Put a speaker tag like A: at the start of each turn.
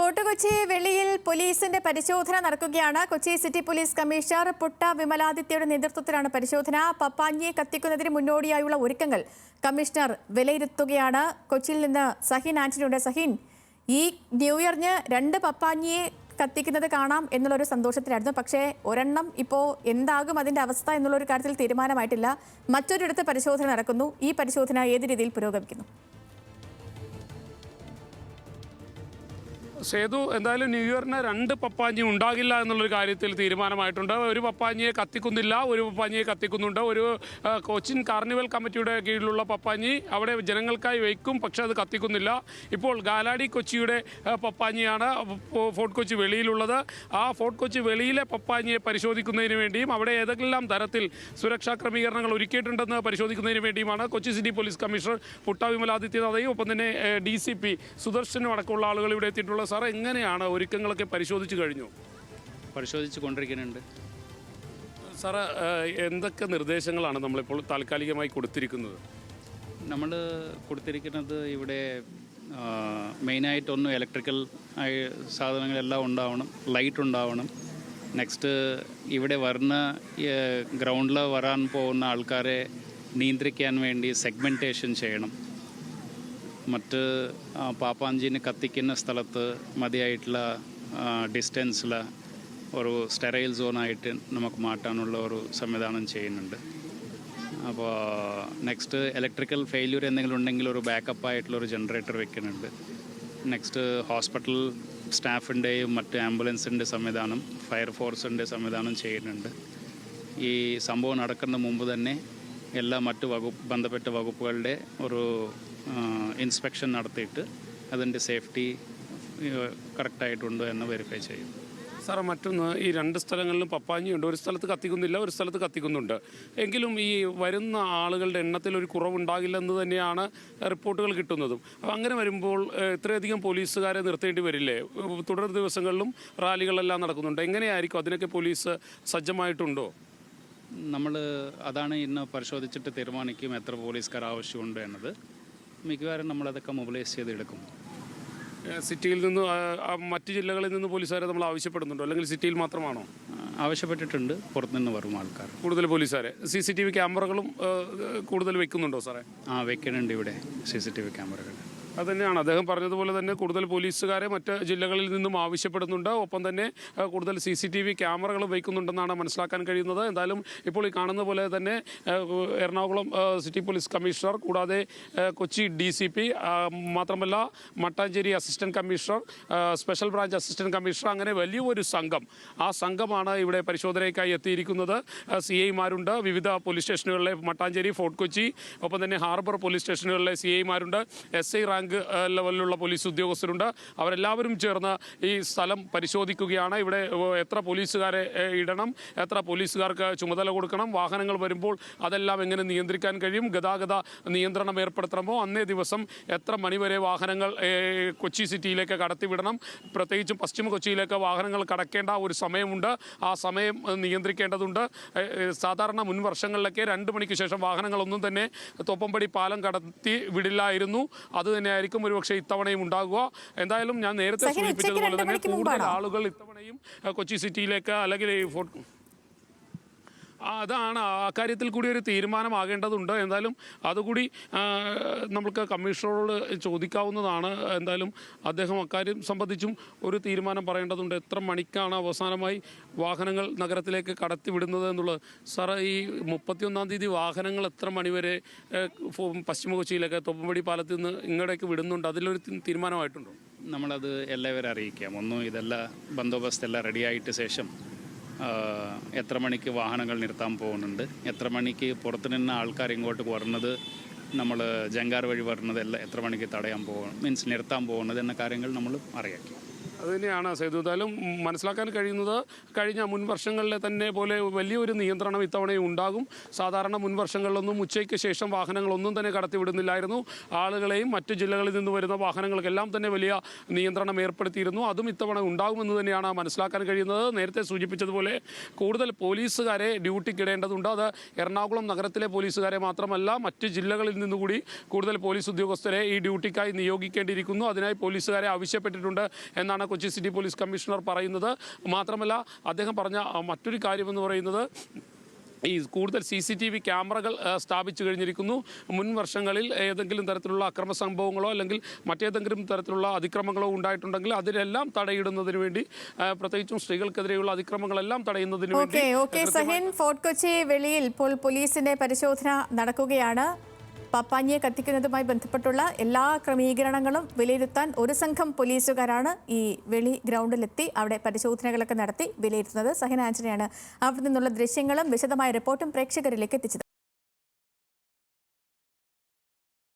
A: Fort Kochi വെളിയിൽ പോലീസിന്റെ പരിശോധന നടക്കുകയാണ്. Kochi city police commissioner Putta വിമലാദിത്യയുടെ നേതൃത്വത്തിലാണ് പരിശോധന. പപ്പാഞ്ഞിയെ കത്തിക്കുന്നതിന് മുന്നോടിയായുള്ള ഒരുക്കങ്ങൾ കമ്മീഷണർ വിലയിരുത്തുകയാണ്. കൊച്ചിയിൽ നിന്ന് സഹീൻ ആന്റണിയുടെ സഹീൻ ഈ ന്യൂ ഇയറിന് രണ്ട് പപ്പാഞ്ഞിയെ കത്തിക്കുന്നത് കാണാം എന്നുള്ളൊരു സന്തോഷത്തിലായിരുന്നു. പക്ഷേ ഒരെണ്ണം ഇപ്പോൾ എന്താകും അതിന്റെ അവസ്ഥ എന്നുള്ളൊരു കാര്യത്തിൽ തീരുമാനമായിട്ടില്ല. മറ്റൊരിടത്ത് പരിശോധന നടക്കുന്നു. ഈ പരിശോധന ഏത് രീതിയിൽ പുരോഗമിക്കുന്നു?
B: സേതു എന്തായാലും ന്യൂ രണ്ട് പപ്പാഞ്ഞി ഉണ്ടാകില്ല എന്നുള്ളൊരു കാര്യത്തിൽ തീരുമാനമായിട്ടുണ്ട്. ഒരു പപ്പാഞ്ഞിയെ കത്തിക്കുന്നില്ല ഒരു പപ്പാഞ്ഞിയെ കത്തിക്കുന്നുണ്ട്. ഒരു കൊച്ചിൻ കാർണിവൽ കമ്മിറ്റിയുടെ കീഴിലുള്ള പപ്പാഞ്ഞി അവിടെ ജനങ്ങൾക്കായി വയ്ക്കും പക്ഷേ അത് കത്തിക്കുന്നില്ല. ഇപ്പോൾ ഗാലാഡി കൊച്ചിയുടെ പപ്പാഞ്ഞിയാണ് ഫോർട്ട് കൊച്ചി വെളിയിലുള്ളത്. ആ ഫോർട്ട് കൊച്ചി വെളിയിലെ പപ്പാഞ്ഞിയെ പരിശോധിക്കുന്നതിന് വേണ്ടിയും അവിടെ ഏതെല്ലാം തരത്തിൽ സുരക്ഷാ ക്രമീകരണങ്ങൾ ഒരുക്കിയിട്ടുണ്ടെന്ന് പരിശോധിക്കുന്നതിന് വേണ്ടിയുമാണ് Kochi city police commissioner Putta വിമലാദിത്യനാഥയും ഒപ്പം തന്നെ ഡി സി പി സുദർശനും അടക്കമുള്ള ആളുകൾ ഇവിടെ എത്തിയിട്ടുള്ള സാർ എങ്ങനെയാണ് ഒരുക്കങ്ങളൊക്കെ പരിശോധിച്ചു കഴിഞ്ഞു?
C: പരിശോധിച്ച് കൊണ്ടിരിക്കുന്നുണ്ട്.
B: സാറ് എന്തൊക്കെ നിർദ്ദേശങ്ങളാണ് നമ്മളിപ്പോൾ താൽക്കാലികമായി കൊടുത്തിരിക്കുന്നത്?
C: നമ്മൾ കൊടുത്തിരിക്കുന്നത് ഇവിടെ മെയിനായിട്ടൊന്നും ഇലക്ട്രിക്കൽ ആയി സാധനങ്ങളെല്ലാം ഉണ്ടാവണം ലൈറ്റ് ഉണ്ടാവണം. നെക്സ്റ്റ് ഇവിടെ വരുന്ന ഗ്രൗണ്ടിൽ വരാൻ പോകുന്ന ആൾക്കാരെ നിയന്ത്രിക്കാൻ വേണ്ടി സെഗ്മെന്റേഷൻ ചെയ്യണം. മറ്റ് പാപ്പാഞ്ചിന് കത്തിക്കുന്ന സ്ഥലത്ത് മതിയായിട്ടുള്ള ഡിസ്റ്റൻസിൽ ഒരു സ്റ്റെറൈൽ സോണായിട്ട് നമുക്ക് മാറ്റാനുള്ള ഒരു സംവിധാനം ചെയ്യുന്നുണ്ട്. അപ്പോൾ നെക്സ്റ്റ് ഇലക്ട്രിക്കൽ ഫെയില്യൂർ എന്തെങ്കിലും ഉണ്ടെങ്കിൽ ഒരു ബാക്കപ്പ് ആയിട്ടുള്ള ഒരു ജനറേറ്റർ വെക്കുന്നുണ്ട്. നെക്സ്റ്റ് ഹോസ്പിറ്റൽ സ്റ്റാഫിന്റെയും മറ്റ് ആംബുലൻസിന്റെ സംവിധാനം ഫയർഫോഴ്സിന്റെ സംവിധാനം ചെയ്യുന്നുണ്ട്. ഈ സംഭവം നടക്കുന്ന മുമ്പ് തന്നെ എല്ലാ മറ്റ് വകുപ്പ് ബന്ധപ്പെട്ട വകുപ്പുകളുടെ ഒരു ഇൻസ്പെക്ഷൻ നടത്തിയിട്ട് അതിന്റെ സേഫ്റ്റി കറക്റ്റായിട്ടുണ്ടോ എന്ന് വെരിഫൈ ചെയ്യും.
B: സാറേ മറ്റൊന്ന് ഈ രണ്ട് സ്ഥലങ്ങളിലും പപ്പാഞ്ഞിയുണ്ട്. ഒരു സ്ഥലത്ത് കത്തിക്കുന്നില്ല ഒരു സ്ഥലത്ത് കത്തിക്കുന്നുണ്ട്. എങ്കിലും ഈ വരുന്ന ആളുകളുടെ എണ്ണത്തിൽ ഒരു കുറവുണ്ടാകില്ലെന്ന് തന്നെയാണ് റിപ്പോർട്ടുകൾ കിട്ടുന്നതും. അപ്പോൾ അങ്ങനെ വരുമ്പോൾ ഇത്രയധികം പോലീസുകാരെ നിർത്തേണ്ടി വരില്ലേ? തുടർ ദിവസങ്ങളിലും റാലികളെല്ലാം നടക്കുന്നുണ്ട്. എങ്ങനെയായിരിക്കും അതിനൊക്കെ പോലീസ് സജ്ജമായിട്ടുണ്ടോ?
C: നമ്മൾ അതാണ് ഇന്ന് പരിശോധിച്ചിട്ട് തീരുമാനിക്കും എത്ര പോലീസുകാർ ആവശ്യമുണ്ട് എന്നത്. മിക്കവാറും നമ്മളതൊക്കെ മൊബിലൈസ് ചെയ്തെടുക്കും.
B: സിറ്റിയിൽ നിന്ന് മറ്റ് ജില്ലകളിൽ നിന്ന് പോലീസുകാരെ നമ്മൾ ആവശ്യപ്പെടുന്നുണ്ടോ? അല്ലെങ്കിൽ സിറ്റിയിൽ മാത്രമാണോ?
C: ആവശ്യപ്പെട്ടിട്ടുണ്ട്. പുറത്തുനിന്ന് വരും ആൾക്കാർ.
B: കൂടുതൽ പോലീസുകാരെ. സി സി ടി വി ക്യാമറകളും കൂടുതൽ വെക്കുന്നുണ്ടോ സാറേ?
C: ആ വെക്കുന്നുണ്ട് ഇവിടെ സി സി ടി വി ക്യാമറകൾ.
B: അത് തന്നെയാണ് അദ്ദേഹം പറഞ്ഞതുപോലെ തന്നെ കൂടുതൽ പോലീസുകാരെ മറ്റ് ജില്ലകളിൽ നിന്നും ആവശ്യപ്പെടുന്നുണ്ട്. ഒപ്പം തന്നെ കൂടുതൽ സി സി ടി വി ക്യാമറകൾ വയ്ക്കുന്നുണ്ടെന്നാണ് മനസ്സിലാക്കാൻ കഴിയുന്നത്. എന്തായാലും ഇപ്പോൾ ഈ കാണുന്ന പോലെ തന്നെ എറണാകുളം സിറ്റി പോലീസ് കമ്മീഷണർ കൂടാതെ കൊച്ചി ഡി സി പി മാത്രമല്ല Mattancherry assistant commissioner special branch assistant commissioner അങ്ങനെ വലിയൊരു സംഘം. ആ സംഘമാണ് ഇവിടെ പരിശോധനയ്ക്കായി എത്തിയിരിക്കുന്നത്. സി ഐമാരുണ്ട്. വിവിധ പോലീസ് സ്റ്റേഷനുകളിലെ മട്ടാഞ്ചേരി ഫോർട്ട് കൊച്ചി ഒപ്പം തന്നെ ഹാർബർ പോലീസ് സ്റ്റേഷനുകളിലെ സി ഐമാരുണ്ട്. എസ് ഐ റാങ്ക് ആ, ലെവലിലുള്ള പോലീസ് ഉദ്യോഗസ്ഥരുണ്ട്. അവരെല്ലാവരും ചേർന്ന് ഈ സ്ഥലം പരിശോധിക്കുകയാണ്. ഇവിടെ എത്ര പോലീസുകാരെ ഇടണം എത്ര പോലീസുകാർക്ക് ചുമതല കൊടുക്കണം വാഹനങ്ങൾ വരുമ്പോൾ അതെല്ലാം എങ്ങനെ നിയന്ത്രിക്കാൻ കഴിയും ഗതാഗത നിയന്ത്രണം ഏർപ്പെടുത്തണമോ അന്നേ ദിവസം എത്ര മണിവരെ വാഹനങ്ങൾ കൊച്ചി സിറ്റിയിലേക്ക് കടത്തിവിടണം പ്രത്യേകിച്ചും പശ്ചിമ കൊച്ചിയിലേക്ക് വാഹനങ്ങൾ കടക്കേണ്ട ഒരു സമയമുണ്ട്. ആ സമയം നിയന്ത്രിക്കേണ്ടതുണ്ട്. സാധാരണ മുൻ വർഷങ്ങളിലൊക്കെ രണ്ട് മണിക്ക് ശേഷം വാഹനങ്ങളൊന്നും തന്നെ തൊപ്പമ്പടി പാലം കടത്തി വിടില്ലായിരുന്നു. അത് തന്നെയായിരിക്കും ഒരുപക്ഷെ ഇത്തവണയും ഉണ്ടാകുക. എന്തായാലും ഞാൻ നേരത്തെ സൂചിപ്പിച്ചതുപോലെ തന്നെ കൂടുതൽ ആളുകൾ ഇത്തവണയും കൊച്ചി സിറ്റിയിലേക്ക് അല്ലെങ്കിൽ അതാണ് ആ കാര്യത്തിൽ കൂടി ഒരു തീരുമാനമാകേണ്ടതുണ്ട്. എന്തായാലും അതുകൂടി നമ്മൾക്ക് കമ്മീഷണറോട് ചോദിക്കാവുന്നതാണ്. എന്തായാലും അദ്ദേഹം അക്കാര്യം സംബന്ധിച്ചും ഒരു തീരുമാനം പറയേണ്ടതുണ്ട്. എത്ര മണിക്കാണ് അവസാനമായി വാഹനങ്ങൾ നഗരത്തിലേക്ക് കടത്തിവിടുന്നത് എന്നുള്ളത്? സാറ് ഈ മുപ്പത്തിയൊന്നാം തീയതി വാഹനങ്ങൾ എത്ര മണിവരെ പശ്ചിമ കൊച്ചിയിലൊക്കെ തൊപ്പമ്പടി പാലത്തിൽ നിന്ന് ഇങ്ങോട്ടേക്ക് വിടുന്നുണ്ട്? അതിലൊരു തീരുമാനമായിട്ടുണ്ടോ?
C: നമ്മളത് എല്ലാവരും അറിയിക്കാം. ഒന്നും ഇതെല്ലാം ബന്ദോബസ്ത് എല്ലാം റെഡിയായിട്ട് ശേഷം എത്ര മണിക്ക് വാഹനങ്ങൾ നിർത്താൻ പോകുന്നുണ്ട്? എത്ര മണിക്ക് പുറത്തു നിന്ന് ആൾക്കാർ ഇങ്ങോട്ട് വരുന്നത് നമ്മൾ ജങ്കാർ വഴി വരുന്നത് എല്ലാം എത്ര മണിക്ക് തടയാൻ പോകും മീൻസ് നിർത്താൻ പോകുന്നത് എന്ന കാര്യങ്ങൾ നമ്മൾ അറിയാക്കി
B: അത് തന്നെയാണ് സേതു. എന്തായാലും മനസ്സിലാക്കാൻ കഴിയുന്നത് കഴിഞ്ഞ മുൻ വർഷങ്ങളിലെ തന്നെ പോലെ വലിയൊരു നിയന്ത്രണം ഇത്തവണയും ഉണ്ടാകും. സാധാരണ മുൻ വർഷങ്ങളിലൊന്നും ഉച്ചയ്ക്ക് ശേഷം വാഹനങ്ങളൊന്നും തന്നെ കടത്തിവിടുന്നില്ലായിരുന്നു. ആളുകളെയും മറ്റു ജില്ലകളിൽ നിന്ന് വരുന്ന വാഹനങ്ങൾക്കെല്ലാം തന്നെ വലിയ നിയന്ത്രണം ഏർപ്പെടുത്തിയിരുന്നു. അതും ഇത്തവണ ഉണ്ടാകുമെന്ന് തന്നെയാണ് മനസ്സിലാക്കാൻ കഴിയുന്നത്. നേരത്തെ സൂചിപ്പിച്ചതുപോലെ കൂടുതൽ പോലീസുകാരെ ഡ്യൂട്ടിക്കിടേണ്ടതുണ്ട്. അത് എറണാകുളം നഗരത്തിലെ പോലീസുകാരെ മാത്രമല്ല മറ്റ് ജില്ലകളിൽ നിന്നുകൂടി കൂടുതൽ പോലീസ് ഉദ്യോഗസ്ഥരെ ഈ ഡ്യൂട്ടിക്കായി നിയോഗിക്കേണ്ടിയിരിക്കുന്നു. അതിനായി പോലീസുകാരെ ആവശ്യപ്പെട്ടിട്ടുണ്ട് എന്നാണ് കൊച്ചി സിറ്റി പോലീസ് കമ്മീഷണർ പറയുന്നത് മാത്രമല്ല അദ്ദേഹം പറഞ്ഞ മറ്റൊരു കാര്യമെന്ന് പറയുന്നത് ഈ കൂടുതൽ സി സി ടി വി ക്യാമറകൾ സ്ഥാപിച്ചു കഴിഞ്ഞിരിക്കുന്നു. മുൻ വർഷങ്ങളിൽ ഏതെങ്കിലും തരത്തിലുള്ള അക്രമ സംഭവങ്ങളോ അല്ലെങ്കിൽ മറ്റേതെങ്കിലും തരത്തിലുള്ള അതിക്രമങ്ങളോ ഉണ്ടായിട്ടുണ്ടെങ്കിൽ അതിനെല്ലാം തടയിടുന്നതിന് വേണ്ടി പ്രത്യേകിച്ചും സ്ത്രീകൾക്കെതിരെയുള്ള അതിക്രമങ്ങളെല്ലാം തടയുന്നതിന് വേണ്ടി
A: സഹിൻ ഫോർട്ട് കൊച്ചി വെളിയിൽ ഇപ്പോൾ പോലീസിന്റെ പരിശോധന നടക്കുകയാണ്. പപ്പാഞ്ഞിയെ കത്തിക്കുന്നതുമായി ബന്ധപ്പെട്ടുള്ള എല്ലാ ക്രമീകരണങ്ങളും വിലയിരുത്താൻ ഒരു സംഘം പോലീസുകാരാണ് ഈ വെളി ഗ്രൗണ്ടിലെത്തി അവിടെ പരിശോധനകളൊക്കെ നടത്തി വിലയിരുത്തുന്നത് സഹിൻ ആന്റണിയാണ് അവിടെ നിന്നുള്ള ദൃശ്യങ്ങളും വിശദമായ റിപ്പോർട്ടും പ്രേക്ഷകരിലേക്ക് എത്തിച്ചത്